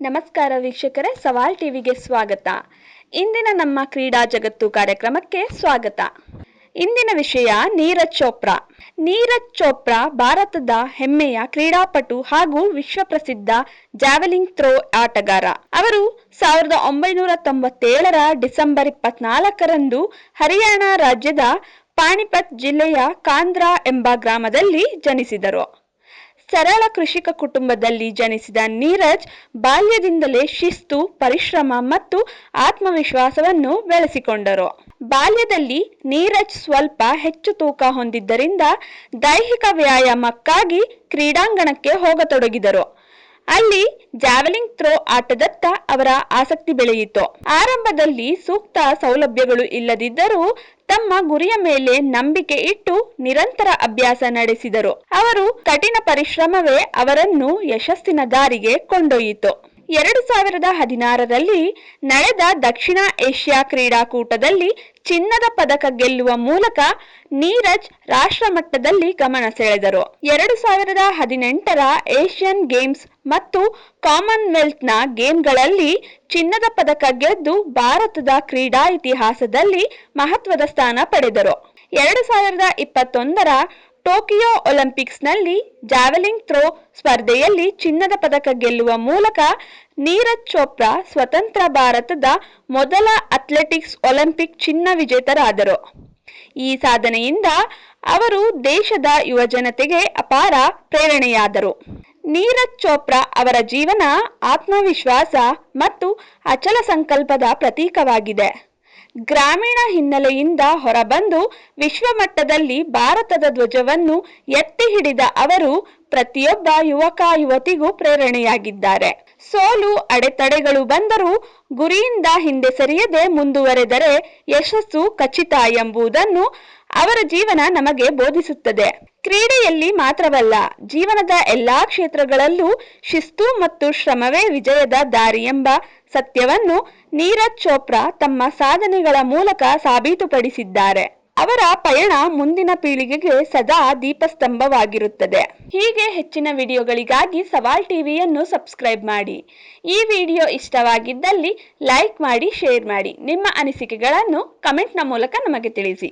ನಮಸ್ಕಾರ ವೀಕ್ಷಕರೇ, ಸವಾಲ್ ಟಿವಿಗೆ ಸ್ವಾಗತ. ಇಂದಿನ ನಮ್ಮ ಕ್ರೀಡಾ ಜಗತ್ತು ಕಾರ್ಯಕ್ರಮಕ್ಕೆ ಸ್ವಾಗತ. ಇಂದಿನ ವಿಷಯ ನೀರಜ್ ಚೋಪ್ರಾ. ನೀರಜ್ ಚೋಪ್ರಾ ಭಾರತದ ಹೆಮ್ಮೆಯ ಕ್ರೀಡಾಪಟು ಹಾಗೂ ವಿಶ್ವಪ್ರಸಿದ್ಧ ಜಾವೆಲಿಂಗ್ ಥ್ರೋ ಆಟಗಾರ. ಅವರು ಸಾವಿರದ ಒಂಬೈನೂರ ತೊಂಬತ್ತೇಳರ ಡಿಸೆಂಬರ್ ಇಪ್ಪತ್ನಾಲ್ಕರಂದು ಹರಿಯಾಣ ರಾಜ್ಯದ ಪಾಣಿಪತ್ ಜಿಲ್ಲೆಯ ಕಾಂದ್ರಾ ಎಂಬ ಗ್ರಾಮದಲ್ಲಿ ಜನಿಸಿದರು. ಸರಳ ಕೃಷಿಕ ಕುಟುಂಬದಲ್ಲಿ ಜನಿಸಿದ ನೀರಜ್ ಬಾಲ್ಯದಿಂದಲೇ ಶಿಸ್ತು, ಪರಿಶ್ರಮ ಮತ್ತು ಆತ್ಮವಿಶ್ವಾಸವನ್ನು ಬೆಳೆಸಿಕೊಂಡರು. ಬಾಲ್ಯದಲ್ಲಿ ನೀರಜ್ ಸ್ವಲ್ಪ ಹೆಚ್ಚು ತೂಕ ಹೊಂದಿದ್ದರಿಂದ ದೈಹಿಕ ವ್ಯಾಯಾಮಕ್ಕಾಗಿ ಕ್ರೀಡಾಂಗಣಕ್ಕೆ ಹೋಗತೊಡಗಿದರು. ಅಲ್ಲಿ ಜಾವೆಲಿನ್ ಥ್ರೋ ಆಟದತ್ತ ಅವರ ಆಸಕ್ತಿ ಬೆಳೆಯಿತು. ಆರಂಭದಲ್ಲಿ ಸೂಕ್ತ ಸೌಲಭ್ಯಗಳು ಇಲ್ಲದಿದ್ದರೂ ತಮ್ಮ ಗುರಿಯ ಮೇಲೆ ನಂಬಿಕೆ ಇಟ್ಟು ನಿರಂತರ ಅಭ್ಯಾಸ ನಡೆಸಿದರು. ಅವರು ಕಠಿಣ ಪರಿಶ್ರಮವೇ ಅವರನ್ನು ಯಶಸ್ಸಿನ ದಾರಿಗೆ ಕೊಂಡೊಯ್ಯಿತು. ಎರಡು ಸಾವಿರದ ಹದಿನಾರರಲ್ಲಿ ನಡೆದ ದಕ್ಷಿಣ ಏಷ್ಯಾ ಕ್ರೀಡಾಕೂಟದಲ್ಲಿ ಚಿನ್ನದ ಪದಕ ಗೆಲ್ಲುವ ಮೂಲಕ ನೀರಜ್ ರಾಷ್ಟ್ರ ಮಟ್ಟದಲ್ಲಿ ಗಮನ ಸೆಳೆದರು. ಎರಡು ಸಾವಿರದ ಹದಿನೆಂಟರ ಏಷ್ಯನ್ ಗೇಮ್ಸ್ ಮತ್ತು ಕಾಮನ್ವೆಲ್ತ್ನ ಗೇಮ್ಗಳಲ್ಲಿ ಚಿನ್ನದ ಪದಕ ಗೆದ್ದು ಭಾರತದ ಕ್ರೀಡಾ ಇತಿಹಾಸದಲ್ಲಿ ಮಹತ್ವದ ಸ್ಥಾನ ಪಡೆದರು. ಎರಡು ಸಾವಿರದ ಇಪ್ಪತ್ತೊಂದರ ಟೋಕಿಯೋ ಒಲಿಂಪಿಕ್ಸ್ನಲ್ಲಿ ಜಾವೆಲಿನ್ ಥ್ರೋ ಸ್ಪರ್ಧೆಯಲ್ಲಿ ಚಿನ್ನದ ಪದಕ ಗೆಲ್ಲುವ ಮೂಲಕ ನೀರಜ್ ಚೋಪ್ರಾ ಸ್ವತಂತ್ರ ಭಾರತದ ಮೊದಲ ಅಥ್ಲೆಟಿಕ್ಸ್ ಒಲಿಂಪಿಕ್ ಚಿನ್ನ ವಿಜೇತರಾದರು. ಈ ಸಾಧನೆಯಿಂದ ಅವರು ದೇಶದ ಯುವಜನತೆಗೆ ಅಪಾರ ಪ್ರೇರಣೆಯಾದರು. ನೀರಜ್ ಚೋಪ್ರಾ ಅವರ ಜೀವನ ಆತ್ಮವಿಶ್ವಾಸ ಮತ್ತು ಅಚಲ ಸಂಕಲ್ಪದ ಪ್ರತೀಕವಾಗಿದೆ. ಗ್ರಾಮೀಣ ಹಿನ್ನೆಲೆಯಿಂದ ಹೊರಬಂದು ವಿಶ್ವಮಟ್ಟದಲ್ಲಿ ಭಾರತದ ಧ್ವಜವನ್ನು ಎತ್ತಿ ಹಿಡಿದ ಅವರು ಪ್ರತಿಯೊಬ್ಬ ಯುವಕ, ಯುವತಿಗೂ ಪ್ರೇರಣೆಯಾಗಿದ್ದಾರೆ. ಸೋಲು ಅಡೆತಡೆಗಳು ಬಂದರೂ ಗುರಿಯಿಂದ ಹಿಂದೆ ಸರಿಯದೆ ಮುಂದುವರೆದರೆ ಯಶಸ್ಸು ಖಚಿತ ಎಂಬುದನ್ನು ಅವರ ಜೀವನ ನಮಗೆ ಬೋಧಿಸುತ್ತದೆ. ಕ್ರೀಡೆಯಲ್ಲಿ ಮಾತ್ರವಲ್ಲ, ಜೀವನದ ಎಲ್ಲಾ ಕ್ಷೇತ್ರಗಳಲ್ಲೂ ಶಿಸ್ತು ಮತ್ತು ಶ್ರಮವೇ ವಿಜಯದ ದಾರಿ ಎಂಬ ಸತ್ಯವನ್ನು ನೀರಜ್ ಚೋಪ್ರಾ ತಮ್ಮ ಸಾಧನೆಗಳ ಮೂಲಕ ಸಾಬೀತುಪಡಿಸಿದ್ದಾರೆ. ಅವರ ಪಯಣ ಮುಂದಿನ ಪೀಳಿಗೆಗೆ ಸದಾ ದೀಪಸ್ತಂಭವಾಗಿರುತ್ತದೆ. ಹೀಗೆ ಹೆಚ್ಚಿನ ವಿಡಿಯೋಗಳಿಗಾಗಿ ಸವಾಲ್ ಟಿವಿಯನ್ನು ಸಬ್ಸ್ಕ್ರೈಬ್ ಮಾಡಿ. ಈ ವಿಡಿಯೋ ಇಷ್ಟವಾಗಿದ್ದಲ್ಲಿ ಲೈಕ್ ಮಾಡಿ, ಶೇರ್ ಮಾಡಿ. ನಿಮ್ಮ ಅನಿಸಿಕೆಗಳನ್ನು ಕಮೆಂಟ್ನ ಮೂಲಕ ನಮಗೆ ತಿಳಿಸಿ.